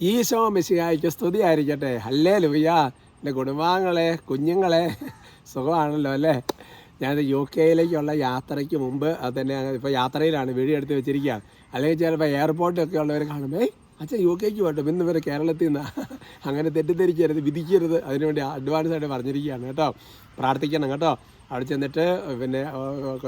ഈശോ മിശിഹായിക്ക് സ്തുതി ആയിരിക്കട്ടെ ഹല്ലേ ലുയ്യ എന്റെ കുടുംബാംഗങ്ങളെ കുഞ്ഞുങ്ങളെ സുഖമാണല്ലോ അല്ലേ? ഞാൻ യു കെയിലേക്കുള്ള യാത്രയ്ക്ക് മുമ്പ് അത് തന്നെ ഇപ്പോൾ യാത്രയിലാണ് എടുത്ത് വെച്ചിരിക്കുക അല്ലെങ്കിൽ ചിലപ്പോൾ എയർപോർട്ടൊക്കെ ഉള്ളവർ കാണുമ്പോൾ അച്ഛൻ യു കെക്ക് പോട്ടെ. ഇന്ന് വരെ കേരളത്തിൽ നിന്ന്. അങ്ങനെ തെറ്റിദ്ധരിക്കരുത് വിധിക്കരുത്. അതിനുവേണ്ടി അഡ്വാൻസ് ആയിട്ട് പറഞ്ഞിരിക്കുകയാണ്. കേട്ടോ? പ്രാർത്ഥിക്കണം കേട്ടോ. അവിടെ ചെന്നിട്ട് പിന്നെ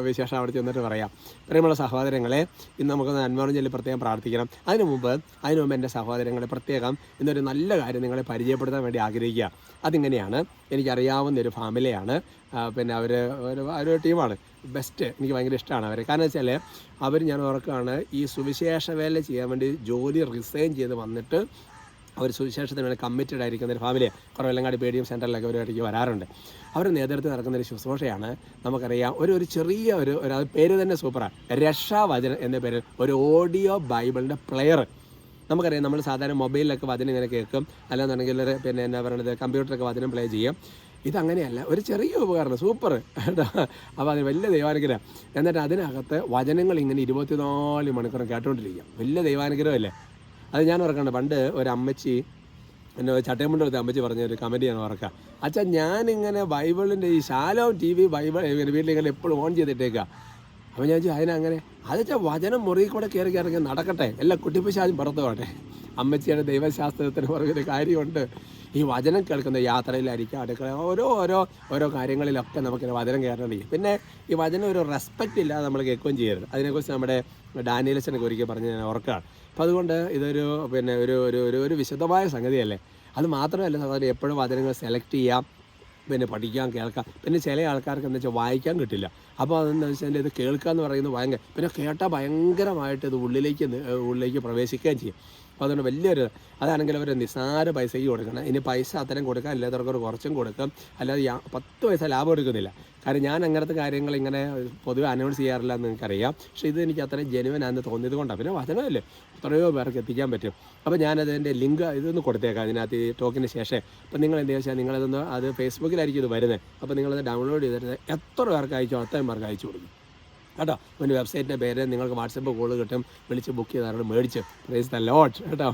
വിശേഷം അവിടെ ചെന്നിട്ട് പറയാം. പ്രിയമുള്ള സഹോദരങ്ങളെ ഇന്ന് നമുക്ക് നന്മോളം ചൊല്ലി പ്രത്യേകം പ്രാർത്ഥിക്കണം. അതിനു മുമ്പ് അതിനു മുമ്പ് എന്റെ സഹോദരങ്ങളെ പ്രത്യേകം ഇന്നൊരു നല്ല കാര്യം നിങ്ങളെ പരിചയപ്പെടുത്താൻ വേണ്ടി ആഗ്രഹിക്കുക. അതിങ്ങനെയാണ്. എനിക്കറിയാവുന്ന ഒരു ഫാമിലിയാണ്. പിന്നെ അവർ ഒരു ഒരു ടീമാണ്. ബെസ്റ്റ് എനിക്ക് ഭയങ്കര ഇഷ്ടമാണ് അവരെ. കാരണം വെച്ചാൽ അവർ ഞാൻ ഓർക്കുകയാണ് ഈ സുവിശേഷ വേല ചെയ്യാൻ വേണ്ടി ജോലി റിസൈൻ ചെയ്ത് വന്നിട്ട് അവർ സുവിശേഷത്തിന് വേണ്ടി കമ്മിറ്റഡ് ആയിരിക്കുന്ന ഒരു ഫാമിലി കുറവെല്ലങ്ങാടി പേടിയും സെന്ററിലൊക്കെ ഒരു വരാറുണ്ട്. അവർ നേതൃത്വം നടക്കുന്ന ഒരു ശുശ്രൂഷയാണ് നമുക്കറിയാം. ഒരു ഒരു ചെറിയ ഒരു ഒരു അത് പേര് തന്നെ സൂപ്പറാണ് രക്ഷാവചനം എന്ന പേരിൽ ഒരു ഓഡിയോ ബൈബിളിന്റെ പ്ലെയർ നമുക്കറിയാം നമ്മൾ സാധാരണ മൊബൈലിലൊക്കെ വചനം ഇങ്ങനെ കേൾക്കും. അല്ലാന്നുണ്ടെങ്കിൽ പിന്നെ എന്നാ പറയുന്നത് കമ്പ്യൂട്ടറൊക്കെ വചനം പ്ലേ ചെയ്യും. ഇതങ്ങനെയല്ല ഒരു ചെറിയ ഉപകരണം സൂപ്പർ കേട്ടോ? അപ്പോൾ അത് വലിയ ദൈവാനുഗ്രഹം. എന്നിട്ട് അതിനകത്ത് വചനങ്ങൾ ഇങ്ങനെ ഇരുപത്തിനാല് മണിക്കൂറും കേട്ടുകൊണ്ടിരിക്കുക വലിയ ദൈവാനുഗ്രഹമല്ലേ അത് ഞാൻ ഓർക്കണ്ട പണ്ട് ഒരു അമ്മച്ചി എന്നെ ചട്ടയമുണ്ട് എടുത്ത അമ്മച്ചി പറഞ്ഞ ഒരു കമന്റ് ഞാൻ ഓർക്കാം അച്ഛാ ഞാനിങ്ങനെ ബൈബിളിന്റെ ഈ ശാലവും ടി വി ബൈബിൾ ഇങ്ങനെ വീട്ടിലിങ്ങനെ എപ്പോഴും ഓൺ ചെയ്തിട്ടേക്കുക അപ്പോൾ ഞാൻ ചോദിച്ചു അതിനങ്ങനെ? അതെച്ചാൽ വചനം മുറിയിൽ കൂടെ കയറി കയറി നടക്കട്ടെ. എല്ലാ കുട്ടിപ്പിശാചും പുറത്തു പോകട്ടെ. അമ്മച്ചിയുടെ ദൈവശാസ്ത്രത്തിന് പുറകൊരു കാര്യമുണ്ട്. ഈ വചനം കേൾക്കുന്ന യാത്രയിലായിരിക്കും അടുക്കള. ഓരോ ഓരോ ഓരോ കാര്യങ്ങളിലൊക്കെ നമുക്കിങ്ങനെ വചനം കയറണമെങ്കിൽ പിന്നെ ഈ വചനം ഒരു റെസ്പെക്റ്റ് ഇല്ലാതെ നമ്മൾ കേൾക്കുകയും ചെയ്യരുത്. അതിനെക്കുറിച്ച് നമ്മുടെ ഡാനിയലച്ചനൊക്കെ ഒരിക്കൽ പറഞ്ഞ് ഞാൻ ഓർക്കുകയാണ്. അപ്പോൾ അതുകൊണ്ട് ഇതൊരു പിന്നെ ഒരു ഒരു ഒരു വിശദമായ സംഗതിയല്ലേ? അത് മാത്രമല്ല സാധാരണ എപ്പോഴും വചനങ്ങൾ സെലക്ട് ചെയ്യാം പിന്നെ പഠിക്കാൻ കേൾക്കാം. പിന്നെ ചില ആൾക്കാർക്ക് എന്താ വെച്ചാൽ വായിക്കാൻ കിട്ടില്ല. അപ്പോൾ അതെന്താ വെച്ചാൽ ഇത് കേൾക്കുക എന്ന് പറയുന്നത് ഭയങ്കര പിന്നെ കേട്ടാൽ ഭയങ്കരമായിട്ട് ഇത് ഉള്ളിലേക്ക് ഉള്ളിലേക്ക് പ്രവേശിക്കുകയും ചെയ്യും. അപ്പോൾ അതുകൊണ്ട് വലിയൊരു അതാണെങ്കിൽ അവർ നിസ്സാര പൈസയ്ക്ക് കൊടുക്കണം. ഇനി പൈസ അത്തരം കൊടുക്കാം അല്ലാത്തവർക്ക് കുറച്ചും കൊടുക്കും. അല്ലാതെ പത്ത് പൈസ ലാഭം എടുക്കുന്നില്ല. കാരണം ഞാൻ അങ്ങനത്തെ കാര്യങ്ങൾ ഇങ്ങനെ പൊതുവെ അനൗൺസ് ചെയ്യാറില്ല എന്ന് നിങ്ങൾക്കറിയാം പക്ഷേ ഇത് എനിക്ക് അത്രയും ജെനുവനാണെന്ന് തോന്നിയത് കൊണ്ടാണ് പിന്നെ വചനമല്ലേ? എത്രയോ പേർക്ക് എത്തിക്കാൻ പറ്റും. അപ്പോൾ ഞാനതിന്റെ ലിങ്ക് ഇതൊന്ന് കൊടുത്തേക്കാം അതിനകത്ത് ഈ ടോക്കിന് ശേഷം. അപ്പോൾ നിങ്ങൾ എന്താ വെച്ചാൽ നിങ്ങളതൊന്ന് അത് ഫേസ്ബുക്കിലായിരിക്കും ഇത് വരുന്നത്. അപ്പോൾ നിങ്ങളത് ഡൗൺലോഡ് ചെയ്തിട്ട് എത്ര പേർക്ക് അയച്ചോ അത്രയും പേർക്ക് അയച്ചു കൊടുക്കും. കേട്ടോ? അവന്റെ വെബ്സൈറ്റിന്റെ പേര് നിങ്ങൾക്ക് വാട്സപ്പ് കോൾ കിട്ടും. വിളിച്ച് ബുക്ക് ചെയ്താൽ മേടിച്ച്. പ്രൈസ് ദ ലോട്ട് കേട്ടോ?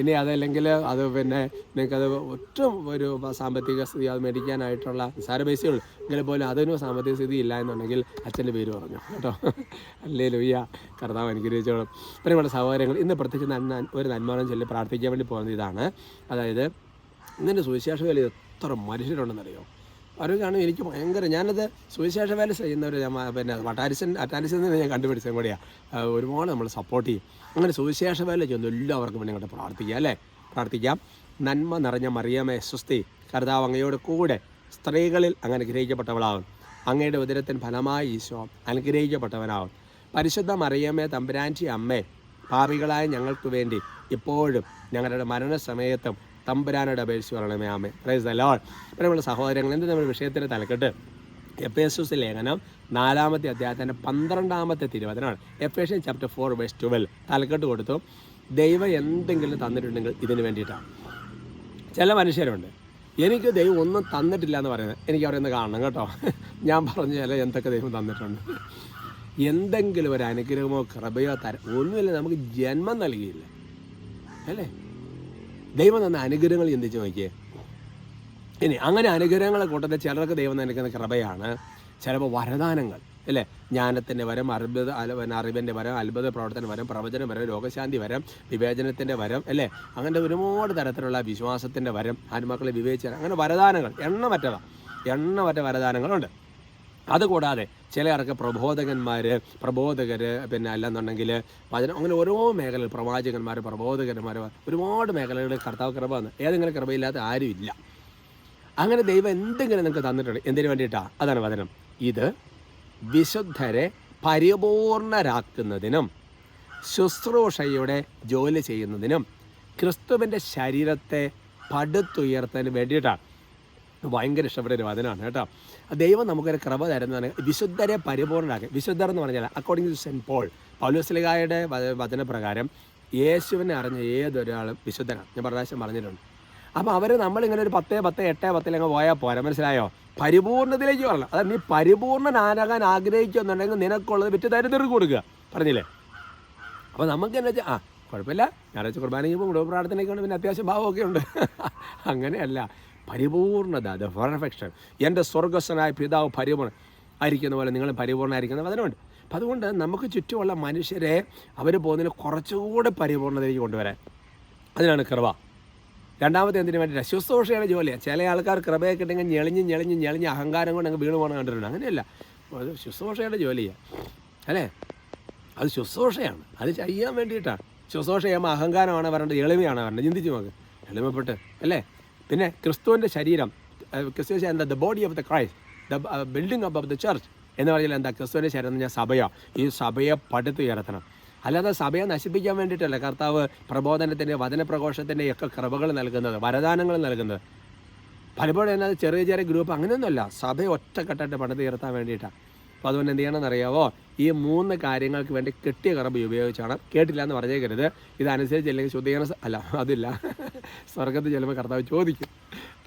ഇനി അതല്ലെങ്കിൽ അത് പിന്നെ നിങ്ങൾക്കത് ഒട്ടും ഒരു സാമ്പത്തിക സ്ഥിതി അത് മേടിക്കാനായിട്ടുള്ള നിസാര പൈസയുള്ളൂ. എങ്കിൽ പോലും അതിനും സാമ്പത്തിക സ്ഥിതി ഇല്ല എന്നുണ്ടെങ്കിൽ അച്ഛന്റെ പേര് പറഞ്ഞു കേട്ടോ? അല്ലേ ലുയ്യ കർത്താവ് അനുഗ്രഹിച്ചോളും. നമ്മുടെ സഹോദരങ്ങൾ ഇന്ന് പ്രത്യേകിച്ച് നന്മ ഒരു നന്മാനം ചൊല്ലി പ്രാർത്ഥിക്കാൻ വേണ്ടി പോകുന്നത് ഇതാണ്. അതായത് ഇങ്ങനെ സുവിശേഷ വേല എത്ര മനുഷ്യരുണ്ടെന്നറിയോ? അവരൊക്കെയാണ് എനിക്ക് ഭയങ്കര ഞാനത് സുവിശേഷ വേല ചെയ്യുന്നവർ പിന്നെ അറ്റാലിസൻ അറ്റാരിസൻ നിന്ന് ഞാൻ കണ്ടുപിടിച്ചതും കൂടിയാണ് ഒരുപാട് നമ്മൾ സപ്പോർട്ട് ചെയ്യും. അങ്ങനെ സുവിശേഷ വേല ചെയ്യുന്നു. എല്ലാവർക്കും വേണ്ടി ഇങ്ങോട്ട് പ്രാർത്ഥിക്കാം അല്ലേ? പ്രാർത്ഥിക്കാം. നന്മ നിറഞ്ഞ മറിയമേ സ്വസ്തി. കർത്താവ് അങ്ങയോട് കൂടെ സ്ത്രീകളിൽ അങ്ങനെ അനുഗ്രഹിക്കപ്പെട്ടവളാകും. അങ്ങയുടെ ഉദരത്തിൻ ഫലമായി ഈശോ അനുഗ്രഹിക്കപ്പെട്ടവനാകും. പരിശുദ്ധ മറിയമ്മേ തമ്പുരാന്റി അമ്മേ പാപികളായ ഞങ്ങൾക്ക് വേണ്ടി ഇപ്പോഴും ഞങ്ങളുടെ മരണസമയത്തും തമ്പുരാനോട് അപേക്ഷിച്ച് പറയണമേ ആമേ പ്രൈസ് ദ ലോഡ് നമ്മുടെ സഹോദരങ്ങൾ എന്ത് നമ്മുടെ വിഷയത്തിന്റെ തലക്കെട്ട്. എഫ് എസ് ലേഖനം നാലാമത്തെ അധ്യായത്തിന്റെ പന്ത്രണ്ടാമത്തെ തിരുവചനമാണ്. എഫ് എസ് ചാപ്റ്റർ ഫോർ വെസ്റ്റ് ട്വൽവ് തലക്കെട്ട് കൊടുത്തു. ദൈവം എന്തെങ്കിലും തന്നിട്ടുണ്ടെങ്കിൽ ഇതിന് വേണ്ടിയിട്ടാണ്. ചില മനുഷ്യരുണ്ട്. എനിക്ക് ദൈവം ഒന്നും തന്നിട്ടില്ല എന്ന് പറയുന്നത് എനിക്ക് അവരെ ഒന്ന് കാണണം കേട്ടോ. ഞാൻ പറഞ്ഞു ചില എന്തൊക്കെ ദൈവം തന്നിട്ടുണ്ട്. എന്തെങ്കിലും ഒരു അനുഗ്രഹമോ കൃപയോ തര ഒന്നുമില്ല നമുക്ക് ജന്മം നൽകിയില്ല. അല്ലേ? ദൈവം തന്ന അനുഗ്രഹങ്ങൾ ചിന്തിച്ച് നോക്കിയേ. ഇനി അങ്ങനെ അനുഗ്രഹങ്ങളെ കൂട്ടത്തിൽ ചിലർക്ക് ദൈവം നൽകുന്ന കൃപയാണ്. ചിലപ്പോൾ വരദാനങ്ങൾ അല്ലേ? ജ്ഞാനത്തിന്റെ വരം അത്ഭുത അറിവിന്റെ വരം അത്ഭുത പ്രവർത്തന വരം പ്രവചന വരം രോഗശാന്തി വരം വിവേചനത്തിന്റെ വരം അല്ലേ? അങ്ങനെ ഒരുപാട് തരത്തിലുള്ള വിശ്വാസത്തിന്റെ വരം ആത്മാക്കളെ വിവേചനം അങ്ങനെ വരദാനങ്ങൾ എണ്ണമറ്റവ എണ്ണമറ്റ വരദാനങ്ങളുണ്ട്. അതുകൂടാതെ ചിലർക്ക് പ്രബോധകന്മാർ പ്രബോധകർ പിന്നെ അല്ലെന്നുണ്ടെങ്കിൽ വചനം അങ്ങനെ ഓരോ മേഖലയിൽ പ്രവാചകന്മാർ പ്രബോധകന്മാർ ഒരുപാട് മേഖലകളിൽ കർത്താവ് കൃപ വന്ന്. ഏതെങ്കിലും കൃപയില്ലാത്ത ആരുമില്ല അങ്ങനെ ദൈവം എന്തെങ്കിലും നിങ്ങൾക്ക് തന്നിട്ടുണ്ട്. എന്തിനു വേണ്ടിയിട്ടാണ് അതാണ് വചനം. ഇത് വിശുദ്ധരെ പരിപൂർണരാക്കുന്നതിനും ശുശ്രൂഷയുടെ ജോലി ചെയ്യുന്നതിനും ക്രിസ്തുവിന്റെ ശരീരത്തെ പടുത്തുയർത്താൻ വേണ്ടിയിട്ടാണ്. ഭയങ്കര ഇഷ്ടപ്പെട്ട ഒരു വചനമാണ് കേട്ടോ. ദൈവം നമുക്കൊരു കൃപ തരുന്നതാണ്. വിശുദ്ധരെ പരിപൂർണരാക്കി വിശുദ്ധർ എന്ന് പറഞ്ഞാൽ അക്കോർഡിംഗ് ടു സെന്റ് പോൾ പൗലോസ്ലികായുടെ വചനപ്രകാരം യേശുവിനെ അറിഞ്ഞ ഏതൊരാളും വിശുദ്ധനാണ്. ഞാൻ പ്രാവശ്യം പറഞ്ഞിട്ടുണ്ട്. അപ്പോൾ അവർ നമ്മളിങ്ങനെ ഒരു പത്ത് പത്ത് എട്ട് പത്തിലങ്ങ് പോയാൽ പോരാ. മനസ്സിലായോ? പരിപൂർണതയിലേക്ക് വരണം. അതായത് നീ പരിപൂർണനാകാൻ ആഗ്രഹിക്കുന്നുണ്ടെങ്കിൽ നിനക്കുള്ളത് വിറ്റ് ദരിദ്രർക്ക് കൊടുക്കുക. പറഞ്ഞില്ലേ? അപ്പോൾ നമുക്ക് എന്താ വെച്ചാൽ ആ കുഴപ്പമില്ല. ഞായറാഴ്ച കുർബാന ചെയ്യുമ്പോൾ കുടുംബ പ്രാർത്ഥനയൊക്കെ ഉണ്ട് പിന്നെ അത്യാവശ്യം ഭാവമൊക്കെ ഉണ്ട്. അങ്ങനെയല്ല. പരിപൂർണത ദ പെർഫെക്ഷൻ എന്റെ സ്വർഗസ്വനായ പിതാവ് പരിപൂർണ ആയിരിക്കുന്ന പോലെ നിങ്ങൾ പരിപൂർണമായിരിക്കുന്ന വചനമുണ്ട്. അപ്പം അതുകൊണ്ട് നമുക്ക് ചുറ്റുമുള്ള മനുഷ്യരെ അവർ പോകുന്നതിന് കുറച്ചുകൂടെ പരിപൂർണതയിലേക്ക് കൊണ്ടുവരാൻ. അതിനാണ് കൃപ. രണ്ടാമത്തെ എന്തിനു വേണ്ടിയില്ല ശുശ്രൂഷയുടെ ജോലിയാണ് ചില ആൾക്കാർ കൃപയൊക്കെ കിട്ടുമെങ്കിൽ ഞെളിഞ്ഞ് ഞെളിഞ്ഞ് ഞെളിഞ്ഞ് അഹങ്കാരം കൊണ്ട് അങ്ങ് വീണ് പോകണം കണ്ടിട്ടുണ്ട്. അങ്ങനെയല്ല. അത് ശുശ്രൂഷയുടെ ജോലിയാണ് അല്ലേ? അത് ശുശ്രൂഷയാണ്. അത് ചെയ്യാൻ വേണ്ടിയിട്ടാണ്. ശുശ്രൂഷ ചെയ്യുമ്പോൾ അഹങ്കാരമാണ് വരേണ്ടത്. എളിമയാണ് വരേണ്ടത്. ചിന്തിച്ച് നോക്ക്. എളിമപ്പെട്ട്. അല്ലേ? പിന്നെ ക്രിസ്തുവിന്റെ ശരീരം ക്രിസ്തു എന്താ? The body of the Christ the building up of the church എന്ന് പറഞ്ഞാൽ എന്താ? ക്രിസ്തുവിന്റെ ശരീരം എന്ന് പറഞ്ഞാൽ സഭയാണ് ഈ സഭയെ പടുത്തുയർത്തണം അല്ലാതെ സഭയെ നശിപ്പിക്കാൻ വേണ്ടിയിട്ടല്ല കർത്താവ് പ്രബോധനത്തിന്റെ വചനപ്രഘോഷത്തിന്റെ ഒക്കെ കൃപകൾ നൽകുന്നത് വരദാനങ്ങൾ നൽകുന്നത്. പലപ്പോഴും എന്നാ ചെറിയ ചെറിയ ഗ്രൂപ്പ് അങ്ങനെയൊന്നുമല്ല. സഭയെ ഒറ്റക്കെട്ടായിട്ട് പണിതുയർത്താൻ വേണ്ടിയിട്ടാണ്. അപ്പോൾ അതുകൊണ്ട് എന്ത് ചെയ്യണമെന്നറിയാവോ ഈ മൂന്ന് കാര്യങ്ങൾക്ക് വേണ്ടി കെട്ടിയ കറമ്പ് ഉപയോഗിച്ചാണ്. കേട്ടില്ല എന്ന് പറഞ്ഞേക്കരുത്. ഇതനുസരിച്ച് അല്ലെങ്കിൽ ശുദ്ധീകരണ അല്ല അതില്ല. സ്വർഗത്തിൽ ചെല്ലുമ്പോൾ കർത്താവ് ചോദിക്കും.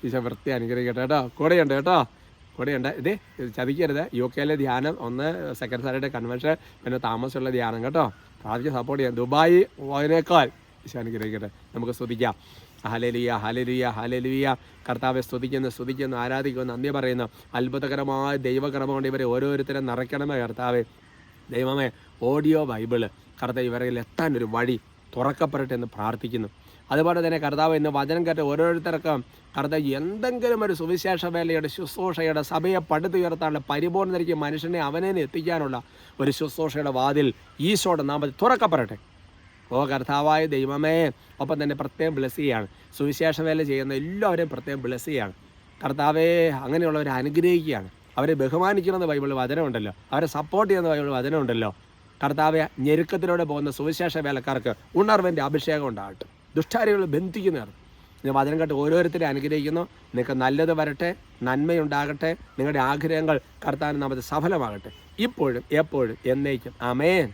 ഈശോ വൃത്തി അനുഗ്രഹിക്കട്ടെ കേട്ടോ. കൂടെയുണ്ട് കേട്ടോ. കൂടെയുണ്ട്. ഇത് ചതിക്കരുത്. യു കെയിലെ ധ്യാനം ഒന്ന് സാറ്റർഡേ കൺവെൻഷൻ പിന്നെ താമസമുള്ള ധ്യാനം കേട്ടോ. പ്രാർത്ഥിച്ച് സപ്പോർട്ട് ചെയ്യാം. ദുബായ് പോയതിനേക്കാൾ ഈശോ അനുഗ്രഹിക്കട്ടെ. നമുക്ക് സ്തുതിക്കാം. ഹലലിയ ഹലലിയ ഹലലിയ കർത്താവെ സ്തുതിക്കുന്നു സ്തുതിക്കുന്നു ആരാധിക്കുന്നു നന്ദി പറയുന്നു. അത്ഭുതകരമായ ദൈവകർമ്മ കൊണ്ട് ഇവരെ ഓരോരുത്തരെ നിറയ്ക്കണമേ കർത്താവെ. ദൈവമേ ഓഡിയോ ബൈബിൾ. കർത്താവ് ഇവരിൽ എത്താൻ ഒരു വഴി തുറക്കപ്പെടട്ടെ എന്ന് പ്രാർത്ഥിക്കുന്നു. അതുപോലെ തന്നെ കർത്താവ് ഇന്ന് വചനം കേട്ട ഓരോരുത്തർക്കും കർത്താവ് എന്തെങ്കിലും ഒരു സുവിശേഷ വേലയുടെ ശുശ്രൂഷയുടെ സഭയെ പടുത്തുയർത്താനുള്ള പരിപൂർണതയ്ക്ക് മനുഷ്യനെ അവനെ എത്തിക്കാനുള്ള ഒരു ശുശ്രൂഷയുടെ വാതിൽ ഈശോയുടെ നാമത്തിൽ തുറക്കപ്പെടട്ടെ. ഓ കർത്താവായ ദൈവമേ ഒപ്പം തന്നെ പ്രത്യേകം ബ്ലസ് ചെയ്യാണ്. സുവിശേഷ വേല ചെയ്യുന്ന എല്ലാവരെയും പ്രത്യേകം ബ്ലസ് ചെയ്യാണ്. കർത്താവേ അങ്ങനെയുള്ളവരെ അനുഗ്രഹിക്കുകയാണ്. അവരെ ബഹുമാനിക്കണമെന്ന് ബൈബിൾ വചനമുണ്ടല്ലോ. അവരെ സപ്പോർട്ട് ചെയ്യുന്ന ബൈബിൾ വചനമുണ്ടല്ലോ. കർത്താവെ ഞെരുക്കത്തിലൂടെ പോകുന്ന സുവിശേഷ വേലക്കാർക്ക് ഉണർവിന്റെ അഭിഷേകം ഉണ്ടാകട്ടെ. ദുഷ്ടാരികൾ ബന്ധിക്കുന്നവർ. ഞാൻ വചനം കേട്ട് ഓരോരുത്തരെ അനുഗ്രഹിക്കുന്നു. നിങ്ങൾക്ക് നല്ലത് വരട്ടെ നന്മയുണ്ടാകട്ടെ. നിങ്ങളുടെ ആഗ്രഹങ്ങൾ കർത്താവിന് നമുക്ക് സഫലമാകട്ടെ. ഇപ്പോഴും എപ്പോഴും എന്നേക്കും. ആമേൻ.